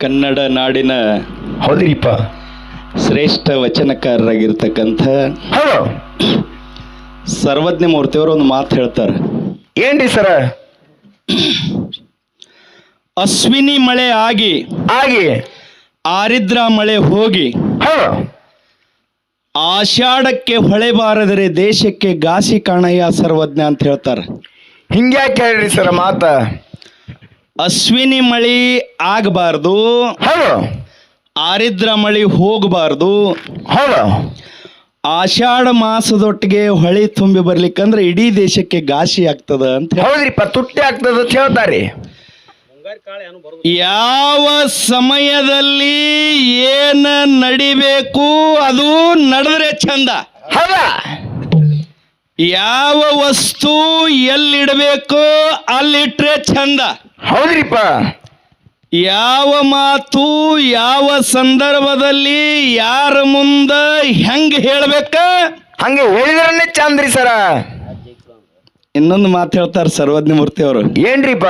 ಕನ್ನಡ ನಾಡಿನ ಹೌದ್ರಿಪ್ಪ ಶ್ರೇಷ್ಠ ವಚನಕಾರರಾಗಿರ್ತಕ್ಕಂಥ ಹೌದು. ಸರ್ವಜ್ಞ ಮೂರ್ತಿಯವರು ಒಂದು ಮಾತು ಹೇಳ್ತಾರೆ. ಏನ್ರಿ ಸರ? ಅಶ್ವಿನಿ ಮಳೆ ಆಗಿ ಆಗಿ. ಆರಿದ್ರ ಮಳೆ ಹೋಗಿ ಆಷಾಢಕ್ಕೆ ಹೊಳೆ ಬಾರದರೆ ದೇಶಕ್ಕೆ ಗಾಸಿ ಕಾಣಯ್ಯ ಸರ್ವಜ್ಞ ಅಂತ ಹೇಳ್ತಾರೆ. ಹಿಂಗ್ಯಾಕೆ ಹೇಳ್ರಿ ಸರ ಮಾತ? ಅಶ್ವಿನಿ ಮಳಿ ಆಗಬಾರ್ದು. ಹೌದು. ಆರಿದ್ರ ಮಳಿ ಹೋಗಬಾರ್ದು. ಹೌದು. ಆಷಾಢ ಮಾಸದೊಟ್ಟಿಗೆ ಹೊಳಿ ತುಂಬಿ ಬರ್ಲಿಕ್ಕಂದ್ರೆ ಇಡೀ ದೇಶಕ್ಕೆ ಗಾಸಿ ಆಗ್ತದ ಅಂತ ಹೇಳಿ. ಹೌದ್ರಿಪ್ಪ ತುಟ್ಟಿ ಆಗ್ತದ ಅಂತ ಹೇಳ್ತಾರೆ. ಯಾವ ಸಮಯದಲ್ಲಿ ಏನ ನಡಿಬೇಕು ಅದು ನಡೆದ್ರೆ ಚಂದ. ಹೌದಾ? ಯಾವ ವಸ್ತು ಎಲ್ಲಿಡಬೇಕು ಅಲ್ಲಿಟ್ರೆ ಚಂದ. ಹೌದ್ರಿಪ್ಪ. ಯಾವ ಮಾತು ಯಾವ ಸಂದರ್ಭದಲ್ಲಿ ಯಾರ ಮುಂದ ಹೆಂಗ್ ಹೇಳ್ಬೇಕ? ಹಂಗೆ ಹೇಳಿದ್ರನ್ನೇ ಚಂದ್ರಿ ಸರ. ಇನ್ನೊಂದು ಮಾತು ಹೇಳ್ತಾರೆ ಸರ್ವಜ್ಞ ಮೂರ್ತಿ ಅವರು. ಏನ್ರಿಪ್ಪ?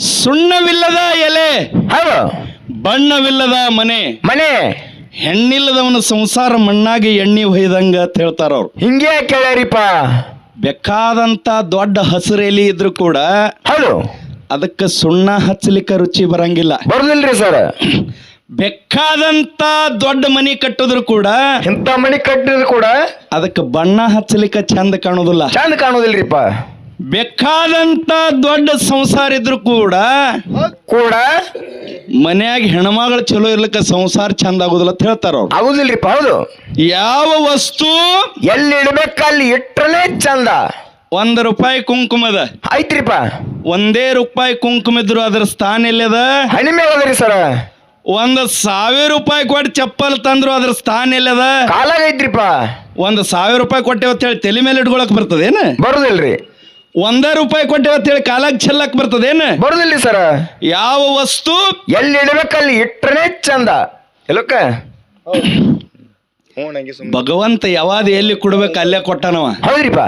ಸುಣ್ಣವಿಲ್ಲದ ಎಲೆ ಹೌದು. ಬಣ್ಣವಿಲ್ಲದ ಮನೆ ಮನೆ. ಹೆಣ್ಣಿಲ್ಲದವನ ಸಂಸಾರ ಮಣ್ಣಾಗಿ ಎಣ್ಣೆ ಹೊಯ್ದಂಗ ಅಂತ ಹೇಳ್ತಾರ ಅವ್ರು. ಹಿಂಗೆ ಕೇಳ್ಯಾರಿಪ್ಪ. ಬೇಕಾದಂತ ದೊಡ್ಡ ಹಸಿರೆಲಿ ಇದ್ರು ಕೂಡ ಹಲೋ ಅದಕ್ಕೆ ಸುಣ್ಣ ಹಚ್ಚಲಿಕ್ಕೆ ರುಚಿ ಬರಂಗಿಲ್ಲ. ಬರುದಿಲ್ರಿ ಸರ್. ಬೆಕ್ಕಾದಂತ ದೊಡ್ಡ ಮನಿ ಕಟ್ಟಿದ್ರು ಕೂಡ ಇಂಥ ಮನಿ ಕಟ್ಟಿದ್ರು ಕೂಡ ಅದಕ್ಕೆ ಬಣ್ಣ ಹಚ್ಚಲಿಕ್ಕೆ ಚಂದ ಕಾಣೋದಿಲ್ಲ. ಚಂದ ಕಾಣುದಿಲ್ರಿಪ್ಪ. ಬೇಕಾದಂತ ದೊಡ್ಡ ಸಂಸಾರ ಇದ್ರು ಕೂಡ ಕೂಡ ಮನ್ಯಾಗ ಹೆಣ್ಮಗಳು ಚಲೋ ಇರ್ಲಿಕ್ಕ ಸಂಸಾರ ಚಂದ ಆಗುದಿಲ್ಲ ಅಂತ ಹೇಳ್ತಾರ ಅವ್ರು. ಹೌದು. ಯಾವ ವಸ್ತು ಎಲ್ಲಿ ಇಡ್ಬೇಕು ಅಲ್ಲಿ ಇಟ್ರಲೇ ಚಂದ. ಒಂದ್ ರೂಪಾಯಿ ಕುಂಕುಮದ ಐತ್ರಿಪ್ಪ ಒಂದೇ ರೂಪಾಯಿ ಕುಂಕುಮ ಇದ್ರು ಅದ್ರ ಸ್ಥಾನ ಎಲ್ಲದ ಹಣಿಮೆ ಅದರಿ ಸರ. ಒಂದ್ ಸಾವಿರ ರೂಪಾಯಿ ಕೊಟ್ಟು ಚಪ್ಪಲ್ ತಂದ್ರು ಅದ್ರ ಸ್ಥಾನ ಎಲ್ಲದ ಕಾಲಾಗ ಐತ್ರಿಪ್ಪ. ಒಂದ್ ಸಾವಿರ ರೂಪಾಯಿ ಕೊಟ್ಟೆ ಅಂತ ಹೇಳಿ ತಲೆ ಮೇಲೆ ಇಟ್ಕೊಳಕ್ ಬರ್ತದೇನ? ಬರುದಿಲ್ರಿ. ಒಂದ ರೂಪಾಯಿ ಕೊಟ್ಟೆ ಅಂತ ಹೇಳಿ ಕಾಲಾಗ ಚೆಲ್ಲಕ್ ಬರ್ತದೇನ ಬರುದಿಲ್ಲ ಸರ ಯಾವ ವಸ್ತು? ಎಲ್ಲಿ ಇಡಬೇಕು ಅಲ್ಲಿ ಇಟ್ಟರೆ ಚಂದ. ಎಲ್ಲಕ್ಕ? ಭಗವಂತ ಯಾವಾದ ಎಲ್ಲಿ ಕೊಡ್ಬೇಕು ಅಲ್ಲೇ ಕೊಟ್ಟನವ. ಹೌದ್ರಿಪ್ಪ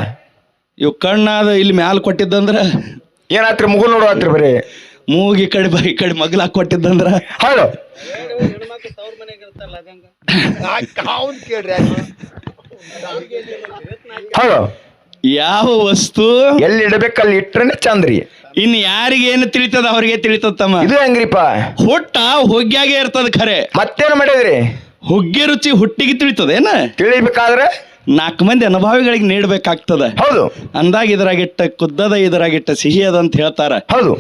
ಇವ್ ಕಣ್ಣಾದ ಇಲ್ಲಿ ಮ್ಯಾಲ ಕೊಟ್ಟಿದ್ದಂದ್ರ? ಏನಾತ್ರಿ ಮುಗು ನೋಡುವಾತ್ರಿ ಬರೀ. ಮೂಗಿ ಕಡೆ ಬರೀ ಕಡೆ ಮಗ್ಲಾಕ್ ಕೊಟ್ಟಿದ್ದಂದ್ರ? ಹೌದು. ಹೌದು. ಯಾವ ವಸ್ತು? ಎಲ್ಲಿ ಇಡಬೇಕು ಅಲ್ಲಿ ಇಟ್ರನೇ ಚಂದ್ರಿ. ಇನ್ ಯಾರಿಗೆ ಏನು ತಿಳಿತದ ಅವ್ರಿಗೆ ತಿಳಿತದ ತಮ್ಮ ಇದು ಹೆಂಗ್ರಿಪ್ಪ? ಹುಟ್ಟ ಹೊಗ್ಯಾಗೆ ಇರ್ತದ ಖರೆ. ಮತ್ತೇನು ಮಾಡಿದ್ರಿ? ಹುಗ್ಗಿ ರುಚಿ ಹುಟ್ಟಿಗೆ ತಿಳಿತದೇನ ತಿಳಿಬೇಕಾದ್ರೆ? ನಾಲ್ಕು ಮಂದಿ ಅನುಭವಿಗಳಿಗೆ ನೀಡ್ಬೇಕಾಗ್ತದ. ಹೌದು. ಅಂದಾಗ ಇದ್ರಾಗಿಟ್ಟ ಕುದ್ದದ ಇದ್ರಾಗಿಟ್ಟ ಸಿಹಿ ಅದ ಅಂತ ಹೇಳ್ತಾರ. ಹೌದು.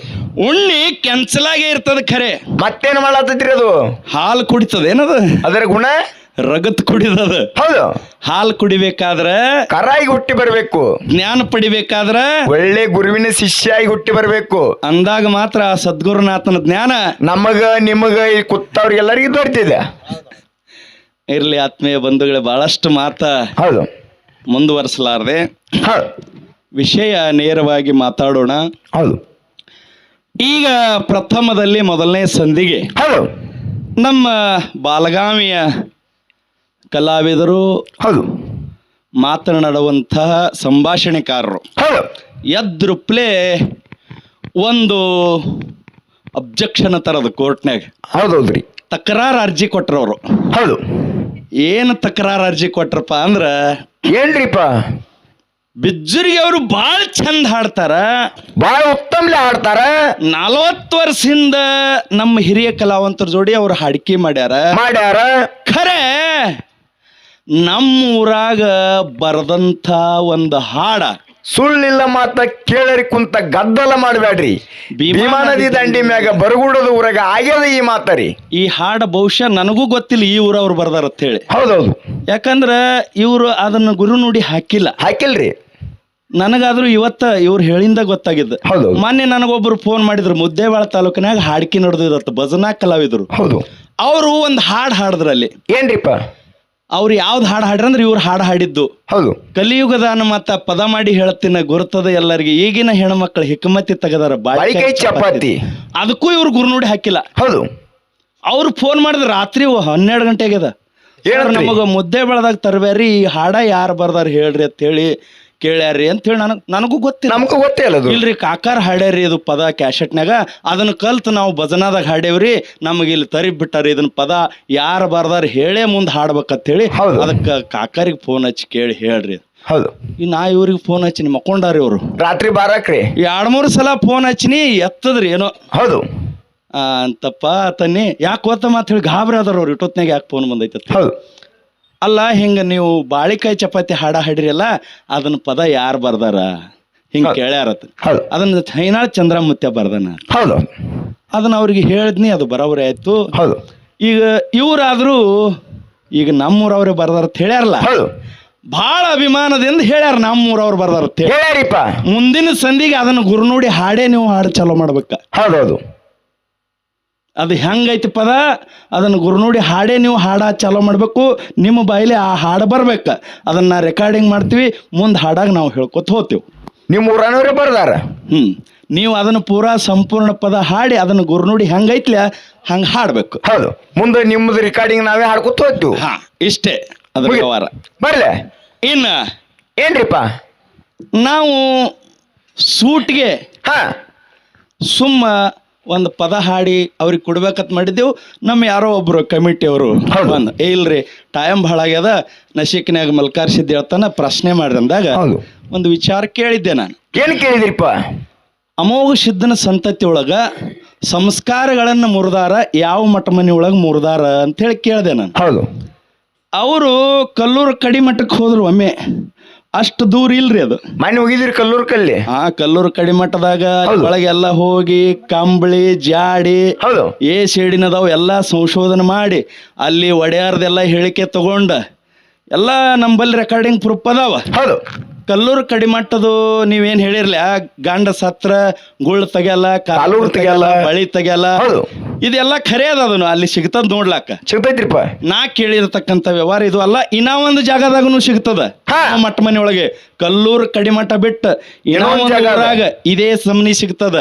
ಉಣ್ಣಿ ಕೆನ್ಸಲಾಗೆ ಇರ್ತದ ಖರೆ. ಮತ್ತೇನು ಮಾಡತ್ತೈತ್ರಿ ಅದು? ಹಾಲು ಕುಡಿತದ ಏನದು? ಅದರ ಗುಣ? ರಗತ್ ಕುಡಿದದ. ಹೌದು. ಹಾಲು ಕುಡಿಬೇಕಾದ್ರೆ ಕರಾಗಿ ಹುಟ್ಟಿ ಬರಬೇಕು. ಜ್ಞಾನ ಪಡಿಬೇಕಾದ್ರೆ ಒಳ್ಳೆ ಗುರುವಿನ ಶಿಷ್ಯಾಗಿ ಹುಟ್ಟಿ ಬರಬೇಕು. ಅಂದಾಗ ಮಾತ್ರ ಆ ಸದ್ಗುರುನಾಥನ ಜ್ಞಾನ ನಮಗ ನಿಮಗ ಈ ಕುತ್ತವ್ರಿಗೆಲ್ಲರಿಗೂ ದೊರೆತಿದೆ. ಇರ್ಲಿ ಆತ್ಮೀಯ ಬಂಧುಗಳೇ ಬಹಳಷ್ಟು ಮಾತ ಹೌದು. ಮುಂದುವರಿಸಲಾರದೆ. ಹೌದು. ವಿಷಯ ನೇರವಾಗಿ ಮಾತಾಡೋಣ. ಹೌದು. ಈಗ ಪ್ರಥಮದಲ್ಲಿ ಮೊದಲನೇ ಸಂಧಿಗೆ ಹೌದು. ನಮ್ಮ ಬಾಲಗಾಮಿಯ ಕಲಾವಿದರು ಹೌದು. ಮಾತನಾಡುವಂತಹ ಸಂಭಾಷಣೆಕಾರರು. ಹೌದು. ಎದ್ರುಪ್ಲೆ ಒಂದು ಅಬ್ಜೆಕ್ಷನ್ ತರದ ಕೋರ್ಟ್ನಾಗ ಹೌದೌದ್ರಿ. ತಕರಾರು ಅರ್ಜಿ ಕೊಟ್ರವರು. ಹೌದು. ಏನು ತಕರಾರು ಅರ್ಜಿ ಕೊಟ್ರಪ್ಪ ಅಂದ್ರ ಏನ್ರಿಪ್ಪ? ಬಿಜ್ಜುರಿಗೆ ಅವರು ಭಾಳ ಚಂದ ಹಾಡ್ತಾರ. ಬಾಳ ಉತ್ತಮ್ಲೆ ಹಾಡ್ತಾರ. ನಲವತ್ತು ವರ್ಷದಿಂದ ನಮ್ಮ ಹಿರಿಯ ಕಲಾವಂತರ ಜೋಡಿ ಅವ್ರು ಹಾಡಿಕೆ ಮಾಡ್ಯಾರ. ಮಾಡ್ಯಾರ. ಖರೆ ನಮ್ಮ ಊರಾಗ ಬರದಂಥ ಒಂದು ಹಾಡ. ಸುಳ್ಳಿಲ್ಲ ಮಾತ ಕೇಳರಿ ಕುಂತ ಗದ್ದಲ ಮಾಡಬೇಡ್ರಿ ಭೀಮಾ ನದಿ ದಂಡಿ ಮ್ಯಾಗ ಬರಗೂಡದ ಊರಾಗ ಆಗ್ಯದ ಈ ಮಾತರಿ. ಈ ಹಾಡ ಬಹುಶಃ ನನಗೂ ಗೊತ್ತಿಲ್ಲ ಈ ಊರವ್ರು ಬರ್ದಾರ ಅಂತ ಹೇಳಿ. ಹೌದೌದು. ಯಾಕಂದ್ರ ಇವರು ಅದನ್ನ ಗುರು ನುಡಿ ಹಾಕಿಲ್ಲ. ಹಾಕಿಲ್ರಿ. ನನಗಾದ್ರೂ ಇವತ್ತ ಇವ್ರು ಹೇಳಿಂದ ಗೊತ್ತಾಗಿದ್ದು. ಹೌದು. ಮೊನ್ನೆ ನನಗೊಬ್ರು ಫೋನ್ ಮಾಡಿದ್ರು ಮುದ್ದೇವಾಳ ತಾಲೂಕಿನಾಗ ಹಾಡ್ಕಿ ನಡೆದಿರತ್ತ ಭಜನಾ ಕಲಾವಿದ್ರು. ಹೌದು. ಅವರು ಒಂದು ಹಾಡು ಹಾಡಿದ್ರಲ್ಲಿ. ಏನ್ರಿಪ್ಪ? ಅವ್ರು ಯಾವ್ದು ಹಾಡು ಹಾಡ್ರಂದ್ರೆ ಇವ್ರು ಹಾಡು ಹಾಡಿದ್ದು. ಹೌದು. ಕಲಿಯುಗದ ಮತ್ತ ಪದ ಮಾಡಿ ಹೇಳ್ತಿನ ಗುರುತದ ಎಲ್ಲರಿಗೆ ಈಗಿನ ಹೆಣ್ಮಕ್ಳು ಹಿಕ್ಕಮತಿ ತೆಗದಾರ ಬಾಳಿಕೈ ಚಪಾತಿ. ಅದಕ್ಕೂ ಇವ್ರು ಗುರುನುಡಿ ಹಾಕಿಲ್ಲ. ಹೌದು. ಅವ್ರು ಫೋನ್ ಮಾಡಿದ್ರೆ ರಾತ್ರಿ ಹನ್ನೆರಡು ಗಂಟೆಗೆ ಅದ? ನಮಗ ಮುದ್ದೆ ಬೆಳೆದಾಗ ತರಬೇರಿ ಈ ಹಾಡ ಯಾರು ಬರ್ದಾರ ಹೇಳ್ರಿ ಅಂತ ಹೇಳಿ ಕೇಳ್ಯಾರಿ ಅಂತ ಹೇಳಿ ನನಗೆ ನನಗೂ ಗೊತ್ತಿಲ್ಲ. ನಮಗೂ ಗೊತ್ತೇ ಇಲ್ಲ ಅದು. ಇಲ್ರಿ ಕಾಕಾರ ಹಾಡ್ಯಾರಿ ಇದು ಪದ ಕ್ಯಾಸೆಟ್ನಾಗ ಅದನ್ನ ಕಲ್ತು ನಾವು ಭಜನಾದಾಗ ಹಾಡೇವ್ರಿ ನಮಗೆ ಇಲ್ಲಿ ತರಿ ಬಿಟ್ಟಾರಿ ಇದನ್ನ ಪದ. ಯಾರು ಬರ್ದಾರ ಹೇಳೇ ಮುಂದೆ ಹಾಡ್ಬೇಕಂತ ಹೇಳಿ ಹೌದು. ಅದಕ್ಕೆ ಕಾಕಾರಿಗೆ ಫೋನ್ ಹಚ್ಚಿ ಕೇಳಿ ಹೇಳ್ರಿ. ಹೌದು. ಈ ನಾ ಇವ್ರಿಗೆ ಫೋನ್ ಹಚ್ಚಿನಿ ಮಕ್ಕೊಂಡಾರಿ ಇವರು. ರಾತ್ರಿ ಬಾರಾಕ್ರಿ. ಎರಡ್ ಮೂರು ಸಲ ಫೋನ್ ಹಚ್ಚಿನಿ ಎತ್ತದ್ರಿ ಏನೋ. ಹೌದು. ಆ, ಅಂತಪ್ಪ ತನ್ನಿ. ಯಾಕೆ ಓದ್ತ ಮಾತು ಹೇಳಿ ಗಾಬರಿ ಅದಾರ ಅವ್ರು. ಇಟ್ಟೊತ್ನಾಗ ಯಾಕೆ ಫೋನ್ ಬಂದೈತೆ ಅಂತ. ಹೌದು. ಅಲ್ಲ ಹಿಂಗೆ ನೀವು ಬಾಳಿಕಾಯಿ ಚಪಾತಿ ಹಾಡ ಹಾಡಿರಲ್ಲ ಅದನ್ನ ಪದ ಯಾರು ಬರ್ದಾರ? ಹಿಂಗ ಕೇಳ್ಯಾರತ್. ಹೌದು. ಅದನ್ನ ಹೈನಾಳ್ ಚಂದ್ರಮುತ್ಯ ಬರ್ದನ. ಹೌದು. ಅದನ್ನ ಅವ್ರಿಗೆ ಹೇಳಿದ್ನಿ ಅದು ಬರೋಬರಿ ಆಯ್ತು. ಹೌದು. ಈಗ ಇವರಾದ್ರೂ ಈಗ ನಮ್ಮೂರವ್ರೆ ಬರ್ದಾರ ಅಂತ ಹೇಳ್ಯಾರಲ್ಲ? ಹೌದು. ಭಾಳ ಅಭಿಮಾನದಿಂದ ಹೇಳ್ಯಾರ ನಮ್ಮೂರವ್ರು ಬರ್ದಾರ ಅಂತ ಹೇಳಿ. ಮುಂದಿನ ಸಂದಿಗೆ ಅದನ್ನ ಗುರು ನೋಡಿ ಹಾಡೇ ನೀವು ಹಾಡು ಚಾಲೋ ಮಾಡ್ಬೇಕ. ಹೌದೌದು. ಅದು ಹೆಂಗೈತಿ ಪದ ಅದನ್ನು ಗುರು ನೋಡಿ ಹಾಡೇ ನೀವು ಹಾಡ ಚಾಲೋ ಮಾಡಬೇಕು. ನಿಮ್ಮ ಬಾಯಲ್ಲಿ ಆ ಹಾಡು ಬರ್ಬೇಕು. ಅದನ್ನು ರೆಕಾರ್ಡಿಂಗ್ ಮಾಡ್ತೀವಿ. ಮುಂದೆ ಹಾಡಾಗ ನಾವು ಹೇಳ್ಕೊತ ಹೋತೀವಿ ನಿಮ್ಮ ಊರನವ್ರೆ ಬರ್ದಾರ? ಹ್ಞೂ ನೀವು ಅದನ್ನು ಪೂರಾ ಸಂಪೂರ್ಣ ಪದ ಹಾಡಿ ಅದನ್ನು ಗುರು ನೋಡಿ ಹೆಂಗೈತ್ಲ ಹಂಗೆ ಹಾಡಬೇಕು. ಹೌದು. ಮುಂದೆ ನಿಮ್ಮದು ರೆಕಾರ್ಡಿಂಗ್ ನಾವೇ ಹಾಡ್ಕೊತ ಹೋಗ್ತೀವಿ. ಹಾಂ ಇಷ್ಟೇ ಅದ್ರ ಮುಗಿ- ವ್ಯವಹಾರ. ಬರ್ಲೆ. ಇನ್ನು ಏನ್ರಿಪ್ಪ? ನಾವು ಸೂಟ್ಗೆ ಹಾ. ಸುಮ್ಮ ಒಂದು ಪದ ಹಾಡಿ ಅವ್ರಿಗೆ ಕೊಡ್ಬೇಕಂತ ಮಾಡಿದ್ದೆವು. ನಮ್ಮ ಯಾರೋ ಒಬ್ಬರು ಕಮಿಟಿಯವರು. ಬಂದು ಏ ಇಲ್ರಿ ಟೈಮ್ ಭಾಳ ಆಗ್ಯದ. ನಶೀಕ್ನ್ಯಾಗ ಮಲ್ಕಾರ್ ಸಿದ್ದಿ ಹೇಳ್ತಾನ ಪ್ರಶ್ನೆ ಮಾಡಿದಂದಾಗ ಹೌದು. ಒಂದು ವಿಚಾರ ಕೇಳಿದ್ದೆ ನಾನು. ಏನು ಕೇಳಿದ್ರಿಪ್ಪ? ಅಮೋಘ ಸಿದ್ಧನ ಸಂತತಿ ಒಳಗ ಸಂಸ್ಕಾರಗಳನ್ನು ಮುರಿದಾರ ಯಾವ ಮಠ ಮನೆ ಒಳಗೆ ಮುರಿದಾರ ಅಂತೇಳಿ ಕೇಳಿದೆ ನಾನು. ಹೌದು. ಅವರು ಕಲ್ಲೂರು ಕಡಿಮಠಕ್ಕೆ ಹೋದ್ರು ಒಮ್ಮೆ. ಅಷ್ಟು ದೂರ ಇಲ್ರಿ ಅದು. ಮನೆ ಹೋಗಿದ್ರಿ ಕಲ್ಲೂರ್ ಕಲ್ಲಿ? ಆ ಕಲ್ಲೂರು ಕಡಿಮಟ್ಟದಾಗ ಹೌದು. ಒಳಗೆಲ್ಲ ಹೋಗಿ ಕಂಬಳಿ ಜಾಡಿ ಹೌದು. ಏ ಅದಾವ ಎಲ್ಲ ಸಂಶೋಧನೆ ಮಾಡಿ ಅಲ್ಲಿ ಒಡೆಯಾರ್ದೆಲ್ಲ ಹೇಳಿಕೆ ತಗೊಂಡ ಎಲ್ಲ ನಂಬಲ್ಲಿ ರೆಕಾರ್ಡಿಂಗ್ ಪ್ರೂಫ್ ಅದಾವ. ಹೌದು. ಕಲ್ಲೂರು ಕಡಿಮಟ್ಟದು ನೀವೇನ್ ಹೇಳಿರ್ಲಿ ಆ ಗಂಡ ಸತ್ರ ಗುಳ್ ತೆಗೆಯಲ್ಲ ಕಾಲೂರ್ ತೆಗೆಯಲ್ಲ ಬಳಿ ತೆಗೆಯಲ್ಲ. ಹೌದು. ಇದೆಲ್ಲ ಖರೆ ಅದ ಅದನ್ನು ಅಲ್ಲಿ ಸಿಗ್ತದ ನೋಡ್ಲಾಕ. ಸಿಗ್ತೈತ್ರಿಪ್ಪ. ನಾ ಕೇಳಿರ್ತಕ್ಕಂಥ ವ್ಯವಹಾರ ಇದು ಅಲ್ಲ ಇನ್ನ ಒಂದು ಜಾಗದಾಗನು ಸಿಗ್ತದ. ಹಾ. ನಮ್ಮ ಮಠ ಮನೆ ಒಳಗೆ ಕಲ್ಲೂರು ಕಡಿಮಟ್ಟ ಬಿಟ್ಟ ಏನೋ ಇನ್ನೊಂದ್ ಒಂದು ಜಾಗ ಅದ. ಊರಾಗ ಇದೇ ಸಮನಿ ಸಿಗ್ತದ.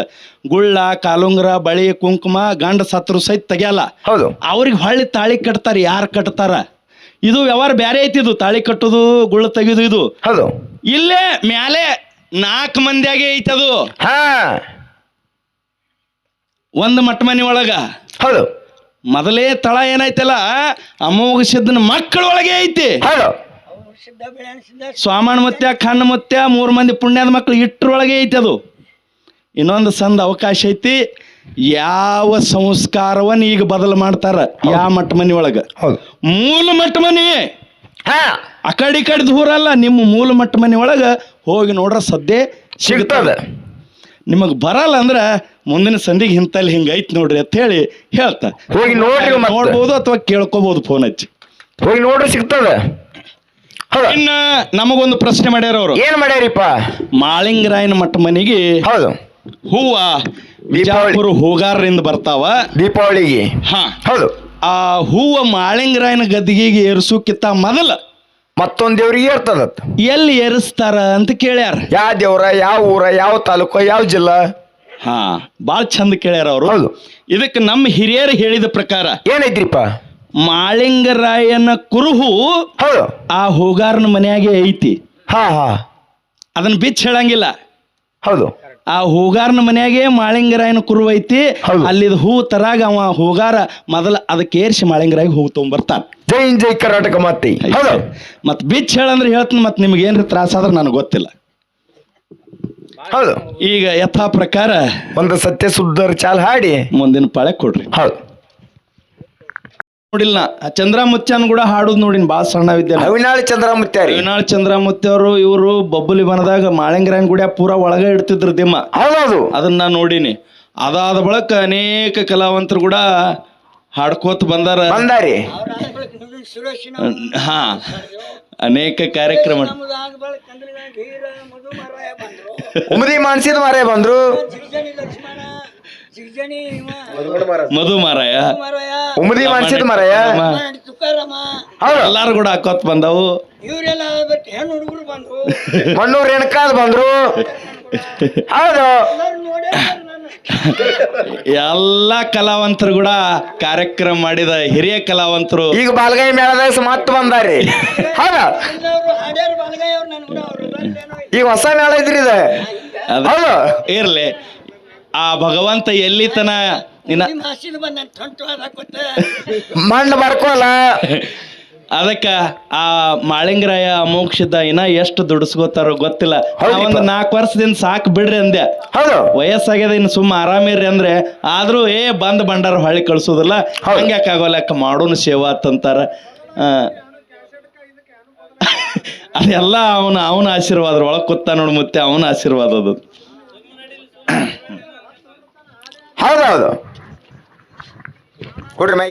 ಗುಳ್ಳ ಕಾಲುಂಗ್ರ ಬಳಿ ಕುಂಕುಮ ಗಂಡ ಸತ್ರು ಸಹಿತ ತೆಗೆಯಲ್ಲ. ಹೌದು. ಅವ್ರಿಗೆ ಹೊಳ್ಳಿ ತಾಳಿ ಕಟ್ತಾರ ಯಾರು ಕಟ್ತಾರ? ಇದು ವ್ಯವಹಾರ ಬ್ಯಾರೆ ಐತಿ ಇದು. ತಾಳಿ ಕಟ್ಟೋದು ಗುಳ್ಳ ತೆಗೆದು ಇದು. ಹೌದು. ಇಲ್ಲೇ ಮ್ಯಾಲೆ ನಾಲ್ಕು ಮಂದಿಯಾಗೆ ಐತದು ಹಾ. ಒಂದು ಮಟ್ಟ ಮನೆ ಒಳಗ. ಹೌದು. ಮೊದಲೇ ತಳ ಏನೈತಲ್ಲ ಅಮೋಘ ಸಿದ್ಧನ ಮಕ್ಕಳ ಒಳಗೆ ಐತಿ. ಹೌದು. ಸ್ವಾಮಣ್ಣ ಮುತ್ಯ ಖಣ್ಣ ಮುತ್ಯ ಮೂರು ಮಂದಿ ಪುಣ್ಯದ ಮಕ್ಕಳು ಇಟ್ಟರೊಳಗೆ ಐತಿ ಅದು. ಇನ್ನೊಂದು ಸಂದ ಅವಕಾಶ ಐತಿ. ಯಾವ ಸಂಸ್ಕಾರವನ್ನು ಈಗ ಬದಲು ಮಾಡ್ತಾರ? ಯಾವ ಮಠ ಮನಿ ಒಳಗ? ಹೌದು. ಮೂಲ ಮಠ ಮನಿ. ಹಾ. ಆ ಕಡೆ ಈ ಕಡೆ ದೂರ ನಿಮ್ಮ ಮೂಲ ಮಟ್ಟ ಮನೆ ಒಳಗ ಹೋಗಿ ನೋಡ್ರ ಸದ್ದೆ ಸಿಗ್ತದ. ನಿಮಗೆ ಬರಲ್ಲ ಅಂದ್ರೆ ಮುಂದಿನ ಸಂಧಿಗೆ ಹಿಂತಲ್ಲಿ ಹಿಂಗ ಐತ್ ನೋಡ್ರಿ ಅಂತ ಹೇಳಿ ಹೇಳ್ತಾ. ಹೋಗಿ ನೋಡ್ರಿ ಮತ್ತೆ. ನೋಡ್ಬೋದು ಅಥವಾ ಕೇಳ್ಕೊಬೋದು ಫೋನ್ ಹಚ್ಚಿ. ಹೋಗಿ ನೋಡ್ರಿ ಸಿಗ್ತದ. ಹೌದು? ಇನ್ನ ನಮಗೊಂದು ಪ್ರಶ್ನೆ ಮಾಡ್ಯಾರ ಅವರು. ಏನ್ ಮಾಡ್ಯಾರಿಪ್ಪ? ಮಾಳಿಂಗರಾಯನ ಮಠ ಮನಿಗೆ ಹೌದು. ಹೂವ ಬಿಜಾಪುರ ಹೋಗಾರಿಂದ ಬರ್ತಾವ. ದೀಪಾವಳಿಗೆ. ಹಾ. ಹೌದು. ಆ ಹೂವ ಮಾಳಿಂಗರಾಯನ ಗದ್ದಿಗೆಗೆ ಏರ್ಸೋಕಿತ್ತ ಮೊದಲ. ಮತ್ತೊಂದ್ ದೇವ್ರಿಗೆ ಏರ್ತದ ಎಲ್ಲಿ ಏರಿಸ್ತಾರ ಅಂತ ಕೇಳ್ಯಾರ. ಯಾವ ದೇವ್ರ ಯಾವ ಊರ ಯಾವ ತಾಲೂಕು ಯಾವ ಜಿಲ್ಲಾ? ಹಾ ಬಾಳ್ ಚಂದ ಕೇಳ್ಯಾರ ಅವರು. ಹೌದು. ಇದಕ್ಕೆ ನಮ್ಮ ಹಿರಿಯರು ಹೇಳಿದ ಪ್ರಕಾರ ಏನೈತ್ರಿಪ್ಪ? ಮಾಳಿಂಗರಾಯನ ಕುರುಹು ಹೌದು. ಆ ಹೂಗಾರನ ಮನೆಯಾಗೆ ಐತಿ. ಹಾ ಹಾ. ಅದನ್ನ ಬಿಚ್ಚ ಹೇಳಂಗಿಲ್ಲ. ಹೌದು. ಆ ಹೂಗಾರನ ಮನ್ಯಾಗೆ ಮಾಳಿಂಗರಾಯನ ಕುರು ಐತಿ. ಹೌದು. ಅಲ್ಲಿದ ಹೂ ತರಾಗ ಅವ ಹೂಗಾರ. ಮೊದಲ ಅದಕ್ಕೆ ಏರ್ಸಿ ಮಾಳಿಂಗರಾಯ ಹೂ ತೊಗೊಂಬರ್ತಾನ. ಜೈ ಜೈ ಕರ್ನಾಟಕ ಮಾತಿ. ಹೌದು. ಮತ್ ಬಿಚ್ ಹೇಳಂದ್ರೆ ಹೇಳ್ತೀನಿ ಮತ್ ನಿಮ್ಗೆ ಏನ್ರಿ ತ್ರಾಸ ಆದ್ರೆ ನನಗೆ ಗೊತ್ತಿಲ್ಲ. ಹೌದು. ಈಗ ಯಥಾ ಪ್ರಕಾರ ಒಂದು ಸತ್ಯ ಸುದ್ದರ್ ಚಾಲ್ ಹಾಡಿ. ಮುಂದಿನ ಪಾಳೆ ಕೊಡ್ರಿ. ಹೌದು. ನೋಡಿಲ್ಲ. ನಾ. ಚಂದ್ರಮುತ್ಯನ್ ಕೂಡ ಹಾಡುದು ನೋಡಿನ ಭಾಳ ಸಣ್ಣ ವಿದ್ಯೆ ಅವಿನಾಳ್ ಚಂದ್ರಮುತ್ಯಾರಿ ರವಿನಾಳ್ ಚಂದ್ರಮುತ್ಯ ಅವರು ಇವರು ಬಬ್ಬುಲಿ ಬನದಾಗ ಮಾಳಿಂಗರಾಯನ್ ಗುಡಿಯ ಪೂರ ಒಳಗೆ ಇಡ್ತಿದ್ರು ದಿಮ್ಮ. ಹೌದು ಅದನ್ನ ನಾ ನೋಡಿನಿ. ಅದಾದ ಬಳಕ ಅನೇಕ ಕಲಾವಂತರು ಕೂಡ ಹಾಡ್ಕೋತ ಬಂದಾರ. ಬಂದಾರಿ ಹಾ ಅನೇಕ ಕಾರ್ಯಕ್ರಮ. ಮಾಡಿಸಿದ ಮಾನ್ಸಿದ ಮಾರೇ ಬಂದ್ರು. ಮಧು ಮಾರಾಯ. ಉಮದಿ ಮಾನ್ಸಿದ ಮಾರಾಯ. ತುಕಾರಾಮ. ಹೌದು. ಎಲ್ಲಾರು ಕೂಡ ಹಾಕೋತ್ ಬಂದವು. ಇವರೆಲ್ಲ ಬಿಟ್ಟು ಹೆಣ್ಣು ಹುಡುಗರು ಬಂದ್ರು. ಮಣ್ಣೂರ್ ಬಂದ್ರು. ಹೌದು. ಎಲ್ಲ ಕಲಾವಂತರು ಕೂಡ ಕಾರ್ಯಕ್ರಮ ಮಾಡಿದ ಹಿರಿಯ ಕಲಾವಂತರು. ಈಗ ಬಾಲ್ಗಾಯಿ ಮೇಳದಾಗ ಮತ್ತೆ ಬಂದಾರಿ. ಹೌದ. ಈಗ ಹೊಸ ಮೇಳ ಇದ್ರಿ ಹೌದು. ಇರ್ಲಿ. ಆ ಭಗವಂತ ಎಲ್ಲಿ ತನ ಮಣ್ಣು ಬರ್ಕೋಲ್ಲ. ಅದಕ್ಕ ಆ ಮಾಳಿಂಗರಾಯ ಅಮೋಕ್ಷದ ಇನ್ನ ಎಷ್ಟು ದುಡಿಸ್ಕೋತಾರೋ ಗೊತ್ತಿಲ್ಲ. ಒಂದು ನಾಲ್ಕು ವರ್ಷದಿಂದ ಸಾಕು ಬಿಡ್ರಿ ಅಂದೆ. ಹೌದು. ವಯಸ್ಸಾಗ್ಯದ ಇನ್ನು ಸುಮ್ಮ ಆರಾಮಿರ್ರಿ ಅಂದ್ರೆ ಆದ್ರೂ ಏ ಬಂದ್ ಬಂಡಾರ ಹೊಳಿ ಕಳ್ಸೋದಿಲ್ಲ. ಹಂಗ ಹಂಗ್ಯಾಕ್ ಆಗೋಲ್ಲಕ್ಕ ಮಾಡೋನು ಸೇವಾ ಅಂತಂತಾರ ಆ, ಅದೆಲ್ಲ ಅವನ ಅವನ ಆಶೀರ್ವಾದ ಒಳಗ್ ಕೂತ ನೋಡ್ ಮತ್ತೆ ಅವನ ಆಶೀರ್ವಾದ ಅದು. ಹೌದೌದು. ಕೊಡ್ರಿ ಮೈ